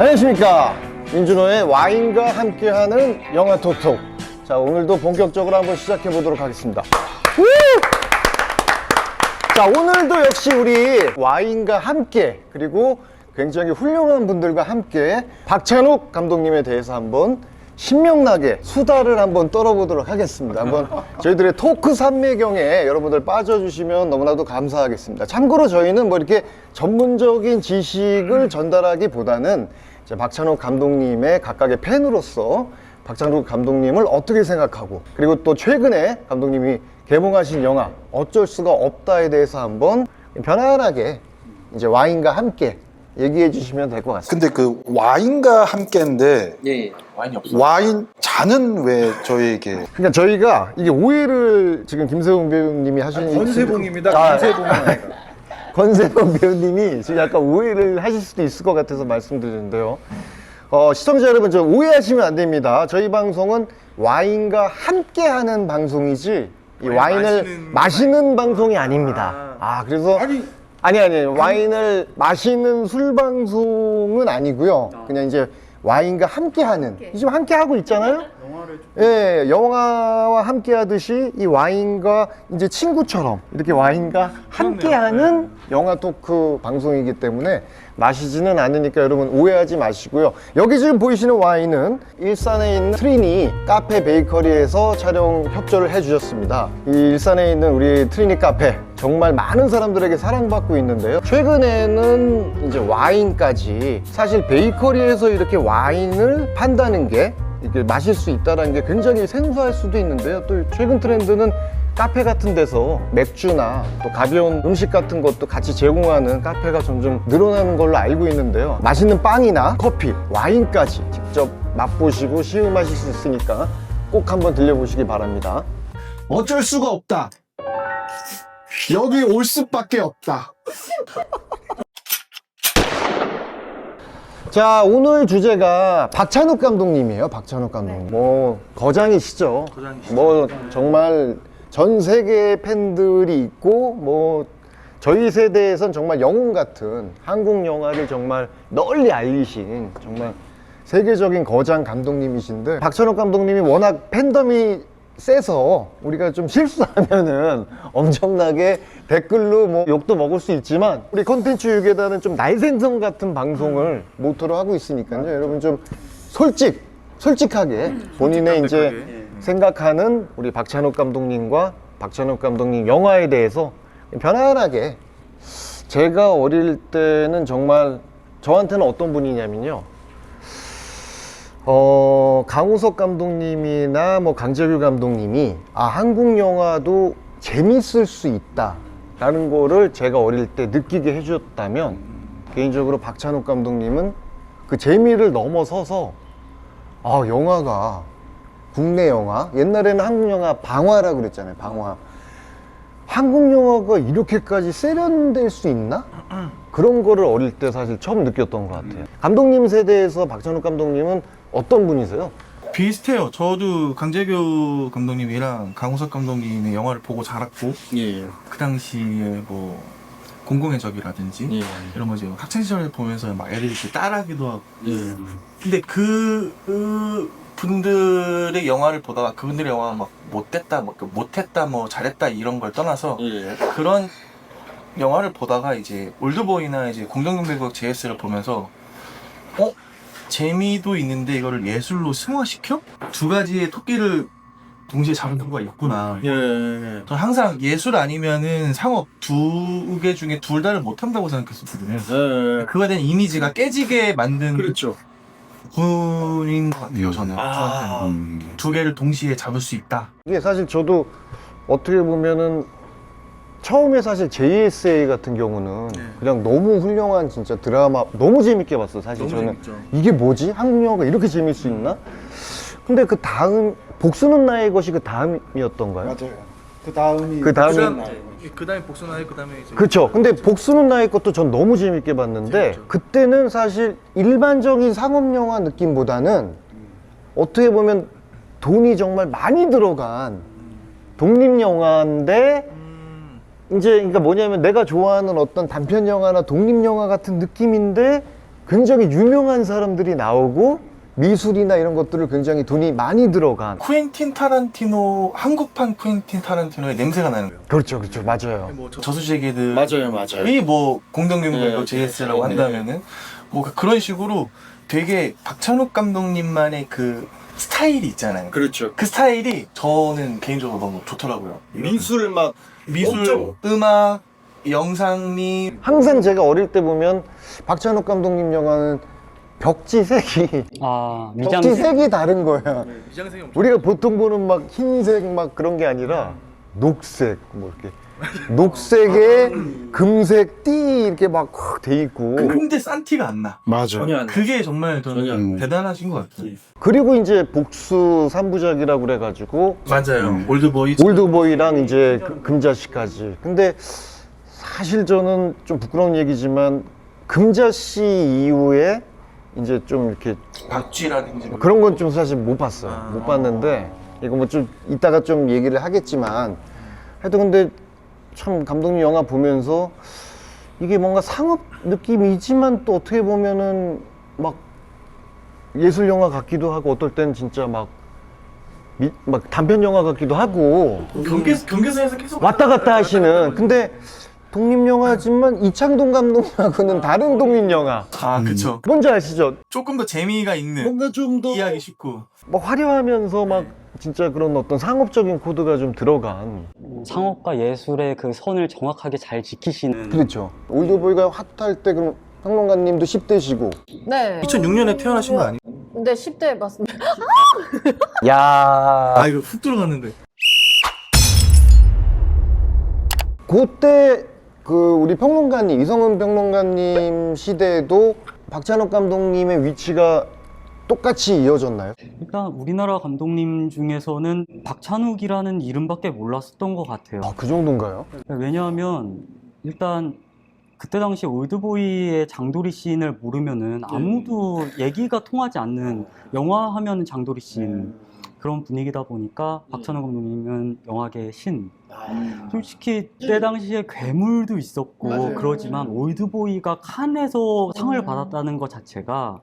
안녕하십니까 민준호의 와인과 함께하는 영화 톡톡 자 오늘도 본격적으로 한번 시작해 보도록 하겠습니다 우! 자 오늘도 역시 우리 와인과 함께 그리고 굉장히 훌륭한 분들과 함께 박찬욱 감독님에 대해서 한번 신명나게 수다를 한번 떨어보도록 하겠습니다. 한번 저희들의 토크 산매경에 여러분들 빠져주시면 너무나도 감사하겠습니다. 참고로 저희는 뭐 이렇게 전문적인 지식을 전달하기보다는 박찬욱 감독님의 각각의 팬으로서 박찬욱 감독님을 어떻게 생각하고 그리고 또 최근에 감독님이 개봉하신 영화 어쩔 수가 없다에 대해서 한번 편안하게 이제 와인과 함께 얘기해 주시면 될 것 같습니다. 근데 그 와인과 함께인데 예, 예. 와인이 없어. 와인 잔은 왜 저희에게 그러니까 저희가 이게 오해를 지금 김세웅 배우님이 하시는 권세봉입니다. 아, 권세봉. 권세봉 배우님이 지금 약간 오해를 하실 수도 있을 것 같아서 말씀드리는데요. 어, 시청자 여러분 좀 오해하시면 안 됩니다. 저희 방송은 와인과 함께하는 방송이지 이 와인을 마시는, 마시는 방송이 아닙니다. 아, 그래서 아니. 아니 아니 와인을 마시는 술 방송은 아니고요. 그냥 이제 와인과 함께하는. 지금 함께 하고 있잖아요. 예, 영화와 함께 하듯이 이 와인과 이제 친구처럼 이렇게 와인과 함께하는 영화 토크 방송이기 때문에 마시지는 않으니까 여러분 오해하지 마시고요. 여기 지금 보이시는 와인은 일산에 있는 트리니 카페 베이커리에서 촬영 협조를 해주셨습니다. 이 일산에 있는 우리 트리니 카페 정말 많은 사람들에게 사랑받고 있는데요. 최근에는 이제 와인까지 사실 베이커리에서 이렇게 와인을 판다는 게 이렇게 마실 수 있다는 게 굉장히 생소할 수도 있는데요. 또 최근 트렌드는 카페 같은 데서 맥주나 또 가벼운 음식 같은 것도 같이 제공하는 카페가 점점 늘어나는 걸로 알고 있는데요. 맛있는 빵이나 커피, 와인까지 직접 맛보시고 시음하실 수 있으니까 꼭 한번 들려보시기 바랍니다. 어쩔 수가 없다. 여기 올 수밖에 없다. 자, 오늘 주제가 박찬욱 감독님이에요. 박찬욱 감독님. 뭐 거장이시죠. 거장이시죠. 뭐 정말 전 세계 팬들이 있고 뭐 저희 세대에선 정말 영웅 같은 한국 영화를 정말 널리 알리신 정말 세계적인 거장 감독님이신데 박찬욱 감독님이 워낙 팬덤이 세서 우리가 좀 실수하면은 엄청나게 댓글로 뭐 욕도 먹을 수 있지만 우리 컨텐츠 유괴단은 좀 날생성 같은 방송을 모토로 하고 있으니까요. 여러분 좀 솔직, 솔직하게 본인의 이제 생각하는 우리 박찬욱 감독님과 박찬욱 감독님 영화에 대해서 편안하게 제가 어릴 때는 정말 저한테는 어떤 분이냐면요. 어, 강우석 감독님이나 뭐 강재규 감독님이 아, 한국 영화도 재밌을 수 있다. 라는 거를 제가 어릴 때 느끼게 해주셨다면 개인적으로 박찬욱 감독님은 그 재미를 넘어서서 아, 영화가 국내 영화 옛날에는 한국 영화 방화라 그랬잖아요. 방화. 한국 영화가 이렇게까지 세련될 수 있나? 그런 거를 어릴 때 사실 처음 느꼈던 것 같아요. 감독님 세대에서 박찬욱 감독님은 어떤 분이세요? 비슷해요. 저도 강재규 감독님이랑 강우석 감독님의 영화를 보고 자랐고 예, 예. 그 당시에 뭐 공공의 적이라든지 예. 이런 거 이제 학창 시절에 보면서 막 애들이 이렇게 따라하기도 하고 예. 근데 그, 그 분들의 영화를 보다가 그분들의 영화가 막 못됐다, 뭐 못했다, 뭐 잘했다 이런 걸 떠나서 예. 그런 영화를 보다가 이제 올드보이나 이제 공정경배국 JS를 보면서 어 재미도 있는데 이거를 예술로 승화시켜 두 가지의 토끼를 동시에 잡은 경우가 있구나. 예. 예. 저는 항상 예술 아니면은 상업 두 개 중에 둘 다를 못한다고 생각했었거든요. 예. 그거에 대한 이미지가 깨지게 만든 그렇죠. 분인 것 같아요. 저는 아. 저한테는. 두 개를 동시에 잡을 수 있다. 이게 사실 저도 어떻게 보면은 처음에 사실 JSA 같은 경우는 네. 그냥 너무 훌륭한 진짜 드라마 너무 재밌게 봤어요. 사실 너무 저는 재밌죠. 이게 뭐지? 한국 영화가 이렇게 재밌을 수 있나? 근데 그 다음 복수는 나의 것이 그 다음이었던가요? 맞아요. 그 다음이 그 다음이 그다음 그 다음에 복수나요. 그다음에 이제 그렇죠. 근데 복수는 나의 것도 전 너무 재밌게 봤는데 재밌죠. 그때는 사실 일반적인 상업 영화 느낌보다는 어떻게 보면 돈이 정말 많이 들어간 독립 영화인데 음, 이제 그러니까 뭐냐면 내가 좋아하는 어떤 단편 영화나 독립 영화 같은 느낌인데 굉장히 유명한 사람들이 나오고 미술이나 이런 것들을 굉장히 돈이 많이 들어간 쿠엔틴 타란티노 한국판 쿠엔틴 타란티노의 냄새가 나는 거예요. 그렇죠 그렇죠 맞아요 뭐 저- 저수지개들 맞아요, 맞아요. 이뭐 공동경배로 네, JS라고 네, 네. 한다면은 뭐 그런 식으로 되게 박찬욱 감독님만의 그 스타일이 있잖아요. 그렇죠. 그 스타일이 저는 개인적으로 너무 좋더라고요. 미술 막 미술, 엄청. 음악, 영상미 항상 제가 어릴 때 보면 박찬욱 감독님 영화는 벽지 색이 아 벽지 미장센 색이 다른 거야 미장색이 엄청 우리가 보통 보는 막 흰색 막 그런 게 아니라 녹색 뭐 이렇게 녹색에 금색 띠 이렇게 막돼 있고 근데 산티가 안 나. 맞아. 전혀 안 그게 정말 저는 전혀 안 대단하신 것 같아요. 그리고 이제 복수 삼부작이라고 그래가지고 맞아요. 올드보이. 올드보이랑 이제 그- 금자씨까지 근데 사실 저는 좀 부끄러운 얘기지만 금자씨 이후에 이제 좀 이렇게 박쥐라든지 그런 건 좀 사실 못 봤어요. 아. 못 봤는데 이거 뭐 좀 이따가 좀 얘기를 하겠지만 하여튼 근데 참 감독님 영화 보면서 이게 뭔가 상업 느낌이지만 또 어떻게 보면은 막 예술 영화 같기도 하고 어떨 땐 진짜 막, 미- 막 단편 영화 같기도 하고 경계 경계선에서 계속 왔다 갔다 하시는 근데 독립 영화지만 이창동 감독님하고는 다른 독립 영화 아 그쵸. 뭔지 아시죠? 조금 더 재미가 있는 뭔가 좀 더 이해하기 쉽고. 뭐 화려하면서 막 진짜 그런 어떤 상업적인 코드가 좀 들어간 상업과 예술의 그 선을 정확하게 잘 지키시는 그렇죠 올드보이가 핫할 때 그럼 평론가님도 10대시고 네. 2006년에 태어나신 거 아니에요? 근데 10대 맞습니다. 야 아 이거 훅 들어갔는데. 그때 그 우리 평론가님 이성은 평론가님 시대에도 박찬욱 감독님의 위치가 똑같이 이어졌나요? 일단 우리나라 감독님 중에서는 박찬욱이라는 이름밖에 몰랐었던 것 같아요. 아 그 정도인가요? 왜냐하면 일단 그때 당시 올드보이의 장도리 씬을 모르면은 아무도 얘기가 통하지 않는 영화 하면 장도리 씬 그런 분위기다 보니까 박찬욱 감독님은 영화계의 신. 솔직히 그때 당시에 괴물도 있었고 맞아요. 그러지만 올드보이가 칸에서 상을 받았다는 것 자체가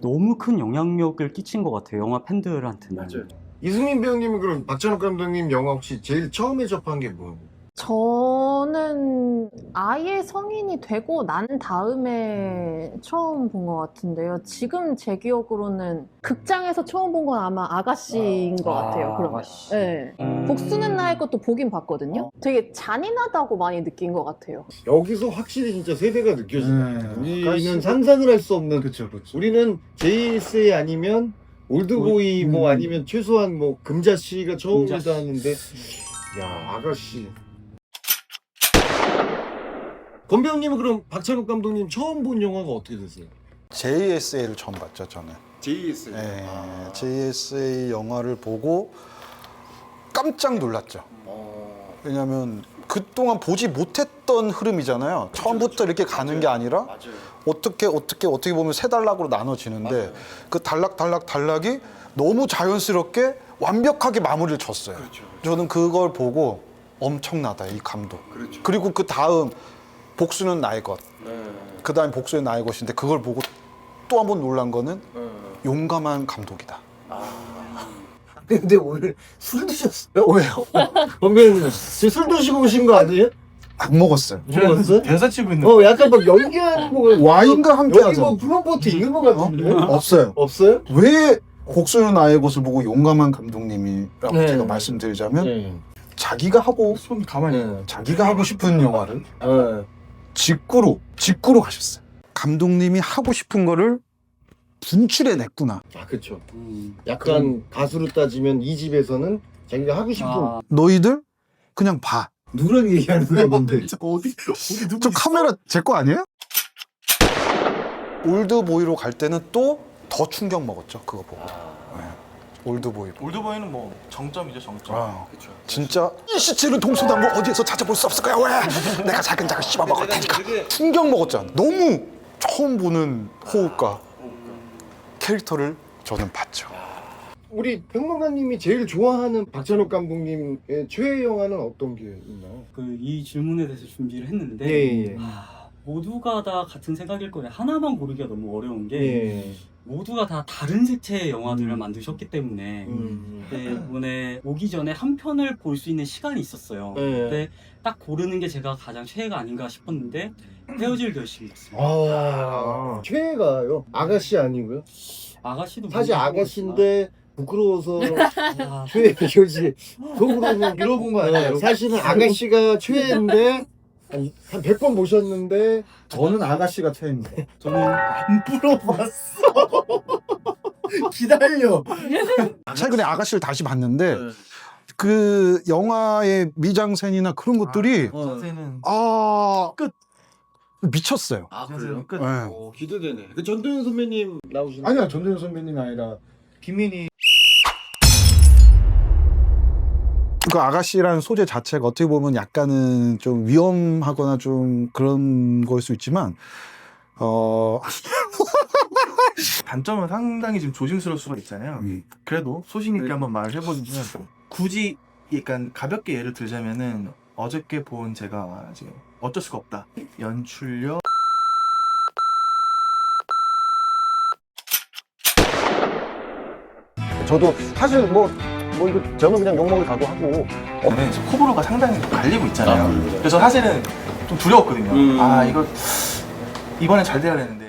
너무 큰 영향력을 끼친 것 같아요. 영화 팬들한테는. 맞아요. 이승민 배우님은 그럼 박찬욱 감독님 영화 혹시 제일 처음에 접한 게 뭐예요? 저는 아예 성인이 되고 난 다음에 처음 본 것 같은데요. 지금 제 기억으로는 극장에서 처음 본 건 아마 아가씨인 것 같아요. 그러면. 아가씨. 네. 음. 복수는 나의 것도 보긴 봤거든요. 되게 잔인하다고 많이 느낀 것 같아요. 여기서 확실히 진짜 세대가. 네. 우리는 상상을 할 수 없는 그쵸, 그쵸. 우리는 JSA 아니면 올드보이 올- 뭐 음. 아니면 최소한 뭐 금자씨가 처음이다 금자씨. 하는데 야 아가씨 권 배우님은 그럼 박찬욱 감독님 처음 본 영화가 어떻게 됐어요? JSA를 처음 봤죠, 저는. JSA 예, 아. JSA 영화를 보고 깜짝 놀랐죠. 어. 왜냐면 그동안 보지 못했던 흐름이잖아요. 처음부터 이렇게 가는 게 아니라 맞아요 어떻게 어떻게 어떻게 보면 세 단락으로 나눠지는데 그 단락 단락 단락이 너무 자연스럽게 완벽하게 마무리를 쳤어요. 그렇죠. 저는 그걸 보고 엄청나다 이 감독. 그렇죠. 그리고 그 다음 복수는 나의 것. 네. 그 다음 복수는 나의 것인데 그걸 보고 또 한 번 놀란 거는 용감한 감독이다. 근데 오늘 술 드셨어요? 왜요? 지금 술 드시고 오신 거 아니에요? 안 먹었어요. 먹었어요? 대사 치고 있는. 어 약간 막 연기하는 거. 와인과 함께 여기. 뭐 플로보트 있는 거 같은데? 없어요. 없어요? 왜 복수는 나의 것을 보고 용감한 감독님이라고 네. 제가 말씀드리자면 네. 자기가 하고 손 가만히. 네. 자기가 하고 싶은 영화를 네. 직구로 직구로 가셨어요. 감독님이 하고 싶은 거를 분출해 냈구나. 아 그렇죠. 음. 약간 가수로 따지면 이 집에서는 자기가 하고 싶은 아, 너희들 그냥 봐. 누구랑 얘기하는 거야 뭔데? 어디 어디 누구 저 카메라 제 거 아니에요? 올드보이로 갈 때는 또 더 충격 먹었죠. 그거 보고. 네. 올드보이. 올드보이는 뭐 정점이죠 정점. 아, 진짜 이 시체를 동서남북 어디에서 찾아볼 수 없을까요? 왜? 내가 작은작은 씹어 먹을 테니까 충격 먹었잖아. 너무 처음 보는 호흡과 캐릭터를 저는 봤죠. 우리 평론가님이 제일 좋아하는 박찬욱 감독님의 최애 영화는 어떤 게 있나요? 그 이 질문에 대해서 준비를 했는데 예, 예, 예. 아, 모두가 다 같은 생각일 거예요. 하나만 고르기가 너무 어려운 게 예. 모두가 다 다른 색채의 영화들을 음. 만드셨기 때문에 음. 때문에 오기 전에 한 편을 볼 수 있는 시간이 있었어요. 네. 근데 딱 고르는 게 제가 가장 최애가 아닌가 싶었는데 헤어질 결심이었습니다. 아, 최애가요? 아가씨 아니고요? 아가씨도 사실 아가씨인데 부끄러워서 아, 최애 교지 속으로 뭐 밀어본 거 아니에요? 사실은 아가씨가 최애인데 한, 한 100번 모셨는데 저는 아가씨가 최입니다. 저는 안 물어봤어. 기다려. 최근에 아가씨를 다시 봤는데 그 영화의 미장센이나 그런 것들이 선생은 아, 끝 미쳤어요. 아 그래요? 끝. 네. 어, 기대되네. 그 전도연 선배님 나오시는 아니야 전도연 선배님이 아니라 김민희 그 아가씨라는 소재 자체가 어떻게 보면 약간은 좀 위험하거나 좀 그런 걸 수 있지만 어 단점은 상당히 좀 조심스러울 수가 있잖아요. 음. 그래도 소신 있게 한번 말을 해보면 굳이 약간 가볍게 예를 들자면은 어저께 본 제가 이제 어쩔 수가 없다 연출력 저도 사실 뭐, 뭐 이거 저는 그냥 욕먹을 각오하고 네, 지금 호불호가 상당히 갈리고 있잖아요. 그래서 사실은 좀 두려웠거든요. 아 이거 이번엔 잘 돼야 되는데